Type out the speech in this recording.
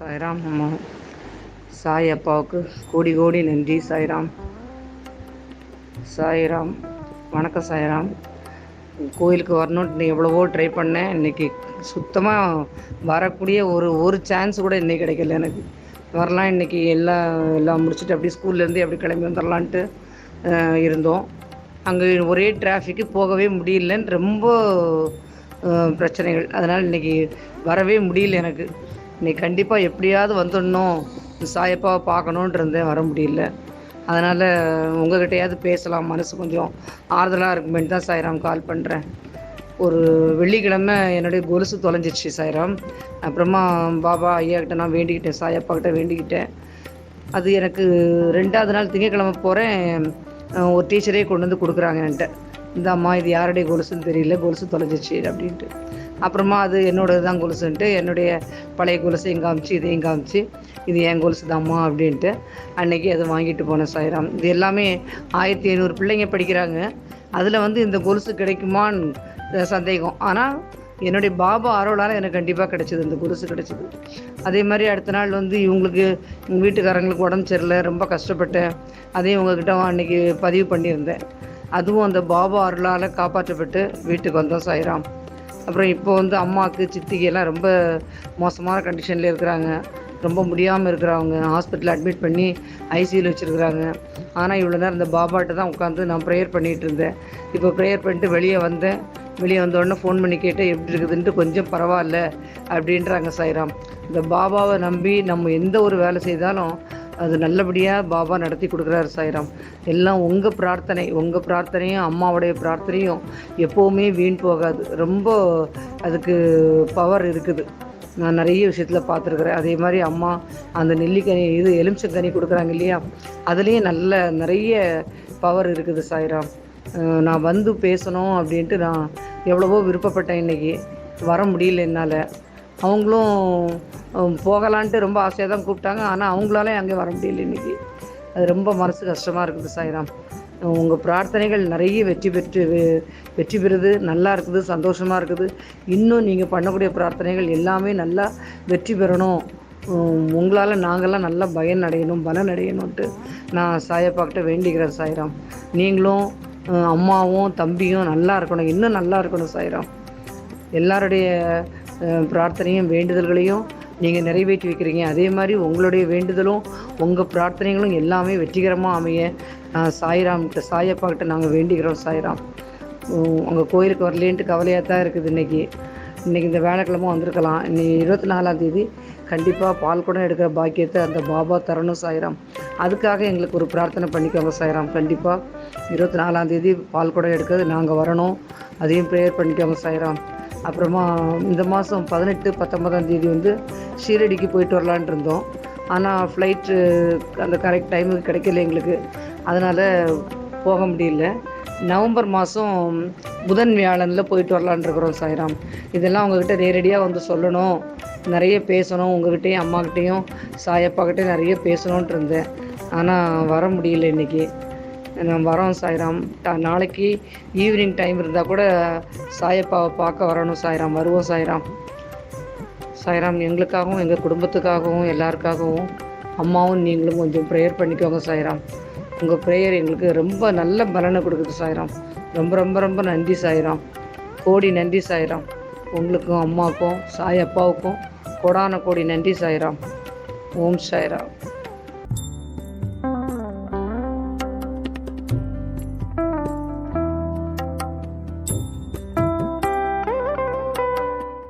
சாய்ராம். அம்மா சாய் அப்பாவுக்கு கோடி கோடி நன்றி சாய்ராம். சாய்ராம். வணக்கம் சாய்ராம். கோயிலுக்கு வரணும்னு எவ்வளவோ ட்ரை பண்ணேன் இன்றைக்கி சுத்தமாக வரக்கூடிய ஒரு ஒரு சான்ஸ் கூட இன்றைக்கி கிடைக்கல எனக்கு. வரலாம் இன்றைக்கி எல்லாம் எல்லாம் முடிச்சுட்டு அப்படியே ஸ்கூல்லேருந்து அப்படி கிளம்பி வந்துடலான்ட்டு இருந்தோம். அங்கே ஒரே டிராஃபிக்கு போகவே முடியலன்னு ரொம்ப பிரச்சனைகள். அதனால் இன்றைக்கி வரவே முடியல எனக்கு. இன்னைக்கு கண்டிப்பாக எப்படியாவது வந்துடணும். சாயப்பாவை பார்க்கணுன்ட்டு இருந்தேன் வர முடியல. அதனால் உங்ககிட்டயாவது பேசலாம் மனசு கொஞ்சம் ஆறுதலாக இருக்குமேட்டு தான் சாய்ராம் கால் பண்ணுறேன் ஒரு வெள்ளிக்கிழமை என்னுடைய கொலுசு தொலைஞ்சிச்சு சாய்ராம். அப்புறமா பாபா ஐயா கிட்ட நான் வேண்டிக்கிட்டேன் சாயப்பா கிட்ட வேண்டிக்கிட்டேன். அது எனக்கு ரெண்டாவது நாள் திங்கக்கிழமை போகிறேன் ஒரு டீச்சரே கொண்டு வந்து கொடுக்குறாங்க என்கிட்ட. இந்த அம்மா இது யாருடைய கொலுசுன்னு தெரியல கொலுசு தொலைஞ்சிச்சு அப்படின்ட்டு. அப்புறமா அது என்னோடது தான் கொலுசுன்ட்டு என்னுடைய பழைய கொலுசையும் காமிச்சு இதையும் காமிச்சு இது என் கொலுசு தாம்மா அப்படின்ட்டு அன்னைக்கு அதை வாங்கிட்டு போனேன் சாய்ராம். இது எல்லாமே ஆயிரத்தி ஐநூறு பிள்ளைங்க படிக்கிறாங்க. அதில் வந்து இந்த கொலுசு கிடைக்குமான்னு சந்தேகம். ஆனால் என்னுடைய பாபா அருளால் எனக்கு கண்டிப்பாக கிடச்சிது இந்த கொலுசு கிடச்சிது. அதே மாதிரி அடுத்த நாள் வந்து இவங்களுக்கு எங்கள் வீட்டுக்காரங்களுக்கு உடம்பு சரியில்லை ரொம்ப கஷ்டப்பட்டேன். அதையும் உங்ககிட்ட அன்னைக்கு பதிவு பண்ணியிருந்தேன். அதுவும் அந்த பாபா அருளால் காப்பாற்றப்பட்டு வீட்டுக்கு வந்தோம் சாய்ராம். அப்புறம் இப்போ வந்து அம்மாவுக்கு சித்திக்கு எல்லாம் ரொம்ப மோசமான கண்டிஷனில் இருக்கிறாங்க. ரொம்ப முடியாமல் இருக்கிறவங்க. ஹாஸ்பிட்டலில் அட்மிட் பண்ணி ஐசியூவில் வச்சுருக்குறாங்க. ஆனால் இவ்வளோ நேரம் இந்த பாபாட்ட தான் உட்காந்து நான் ப்ரேயர் பண்ணிகிட்டு இருந்தேன். இப்போ ப்ரேயர் பண்ணிட்டு வெளியே வந்தேன். வெளியே வந்தோடனே ஃபோன் பண்ணி கேட்டேன் எப்படி இருக்குதுன்ட்டு கொஞ்சம் பரவாயில்ல அப்படின்றாங்க சாய்ராம். இந்த பாபாவை நம்பி நம்ம எந்த ஒரு வேலை செய்தாலும் அது நல்லபடியாக பாபா நடத்தி கொடுக்குறாரு சாய்ராம். எல்லாம் உங்கள் பிரார்த்தனை உங்கள் பிரார்த்தனையும் அம்மாவுடைய பிரார்த்தனையும் எப்போவுமே வீண் போகாது. ரொம்ப அதுக்கு பவர் இருக்குது. நான் நிறைய விஷயத்தில் பார்த்துருக்குறேன். அதே மாதிரி அம்மா அந்த நெல்லிக்கனி இது எலுமிச்சங்கனி கொடுக்குறாங்க இல்லையா? அதுலேயும் நல்ல நிறைய பவர் இருக்குது சாய்ராம். நான் வந்து பேசணும் அப்படின்ட்டு நான் எவ்வளவோ விருப்பப்பட்டேன் இன்னைக்கு. வர முடியல என்னால். அவங்களும் போகலான்ட்டு ரொம்ப ஆசையாக தான் கூப்பிட்டாங்க. ஆனால் அவங்களாலே அங்கே வர முடியல இன்னைக்கு. அது ரொம்ப மனசு கஷ்டமாக இருக்குது சாய்ராம். உங்கள் பிரார்த்தனைகள் நிறைய வெற்றி பெற்று வெ- வெற்றி பெறுது. நல்லா இருக்குது சந்தோஷமாக இருக்குது. இன்னும் நீங்கள் பண்ணக்கூடிய பிரார்த்தனைகள் எல்லாமே நல்லா வெற்றி பெறணும். உங்களால் நாங்கள்லாம் நல்லா பயன் அடையணும் பலன் அடையணும்ன்ட்டு நான் சாயப்பாக்கிட்ட வேண்டிக்கிறேன் சாய்ராம். நீங்களும் அம்மாவும் தம்பியும் நல்லா இருக்கணும். இன்னும் நல்லா இருக்கணும் சாய்ராம். எல்லாருடைய பிரார்த்தனையும் வேண்டுதல்களையும் நீங்கள் நிறைவேற்றி வைக்கிறீங்க. அதே மாதிரி உங்களுடைய வேண்டுதலும் உங்கள் பிரார்த்தனைகளும் எல்லாமே வெற்றிகரமாக அமைய நான் சாய்ராம்கிட்ட சாயப்பாக்கிட்ட நாங்கள் வேண்டிக்கிறோம் சாய்ராம். உங்கள் கோயிலுக்கு வரலேன்ட்டு கவலையாக தான் இருக்குது இன்றைக்கி இன்றைக்கி இந்த வேலைக்கிழமை வந்திருக்கலாம். இன்னைக்கு இருபத்தி நாலாம் தேதி கண்டிப்பாக பால் குடம் எடுக்கிற பாக்கியத்தை அந்த பாபா தரணும் சாயிராம். அதுக்காக எங்களுக்கு ஒரு பிரார்த்தனை பண்ணிக்கோங்க சாயிராம். கண்டிப்பாக இருபத்தி நாலாம் தேதி பால் குடம் எடுக்கிறது நாங்கள் வரணும். அதையும் ப்ரேயர் பண்ணிக்கோங்க சாயிராம். அப்புறமா இந்த மாதம் பதினெட்டு பத்தொன்பதாம் தேதி வந்து ஷீரடிக்கு போயிட்டு வரலான் இருந்தோம். ஆனால் ஃப்ளைட்டு அந்த கரெக்ட் டைமுக்கு கிடைக்கல எங்களுக்கு. அதனால் போக முடியல. நவம்பர் மாதம் புதன் வியாழனில் போயிட்டு வரலான் இருக்கிறோம் சாய்ராம். இதெல்லாம் உங்ககிட்ட நேரடியாக வந்து சொல்லணும். நிறைய பேசணும். உங்ககிட்டையும் அம்மாக்கிட்டேயும் சாயப்பாக்கிட்டையும் நிறைய பேசணுன்ட்டு இருந்தேன். ஆனால் வர முடியல இன்றைக்கி நான் வரோம் சாய்ராம். ட- நாளைக்கு ஈவினிங் டைம் இருந்தால் கூட சாயப்பாவை பார்க்க வரணும் சாய்ராம். வருவோம் சாய்ராம். சாய்ராம் எங்களுக்காகவும் எங்கள் குடும்பத்துக்காகவும் எல்லாருக்காகவும் அம்மாவும் நீங்களும் கொஞ்சம் ப்ரேயர் பண்ணிக்கோங்க சாய்ராம். உங்கள் ப்ரேயர் எங்களுக்கு ரொம்ப நல்ல பலனை கொடுக்குது சாய்ராம். ரொம்ப ரொம்ப ரொம்ப நன்றி சாய்ராம். கோடி நன்றி சாய்ராம். உங்களுக்கும் அம்மாவுக்கும் சாய் அப்பாவுக்கும் கோடான கோடி நன்றி சாய்ராம். ஓம் சாய்ராம்.